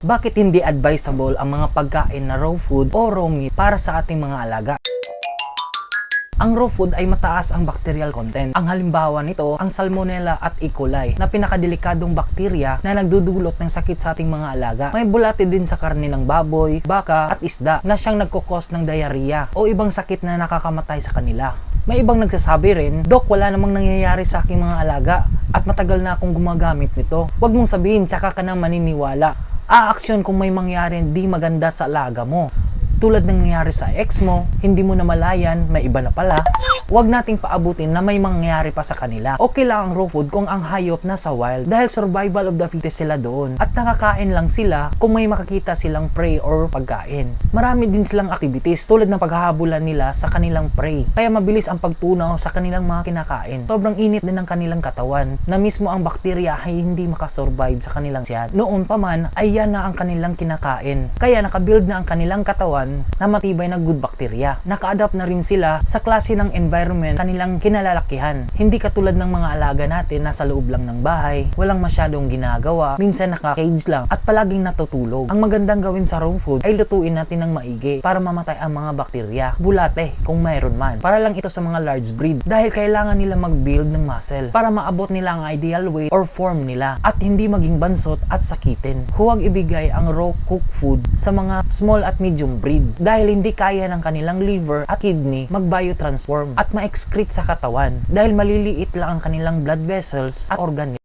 Bakit hindi advisable ang mga pagkain na raw food o raw meat para sa ating mga alaga? Ang raw food ay mataas ang bacterial content. Ang halimbawa nito, ang Salmonella at E. coli na pinakadelikadong bakterya na nagdudulot ng sakit sa ating mga alaga. May bulate din sa karne ng baboy, baka at isda na siyang nagkukos ng diarrhea o ibang sakit na nakakamatay sa kanila. May ibang nagsasabi rin, Dok, wala namang nangyayari sa aking mga alaga at matagal na akong gumagamit nito. Huwag mong sabihin, tsaka ka na maniniwala. Aaksyon kung may mangyari hindi maganda sa alaga mo. Tulad ng nangyari sa ex mo, hindi mo namalayan, may iba na pala, huwag nating paabutin na may mangyari pa sa kanila. Okay lang ang raw food kung ang hayop nasa wild dahil survival of the fittest sila doon at nakakain lang sila kung may makakita silang prey or pagkain. Marami din silang activities tulad ng paghahabulan nila sa kanilang prey kaya mabilis ang pagtunaw sa kanilang mga kinakain. Sobrang init din ng kanilang katawan na mismo ang bakterya ay hindi makasurvive sa kanilang tiyan. Noon pa man ay yan na ang kanilang kinakain. Kaya nakabuild na ang kanilang katawan na matibay na good bacteria. Naka-adapt na rin sila sa klase ng environment kanilang kinalalakihan. Hindi katulad ng mga alaga natin na sa loob lang ng bahay, walang masyadong ginagawa, minsan naka-cage lang at palaging natutulog. Ang magandang gawin sa raw food ay lutuin natin ng maigi para mamatay ang mga bakterya. Bulate kung mayroon man. Para lang ito sa mga large breed dahil kailangan nila mag-build ng muscle para maabot nila ang ideal weight or form nila at hindi maging bansot at sakitin. Huwag ibigay ang raw cooked food sa mga small at medium breed dahil hindi kaya ng kanilang liver at kidney mag-biotransform at ma-excrete sa katawan dahil maliliit lang ang kanilang blood vessels at organ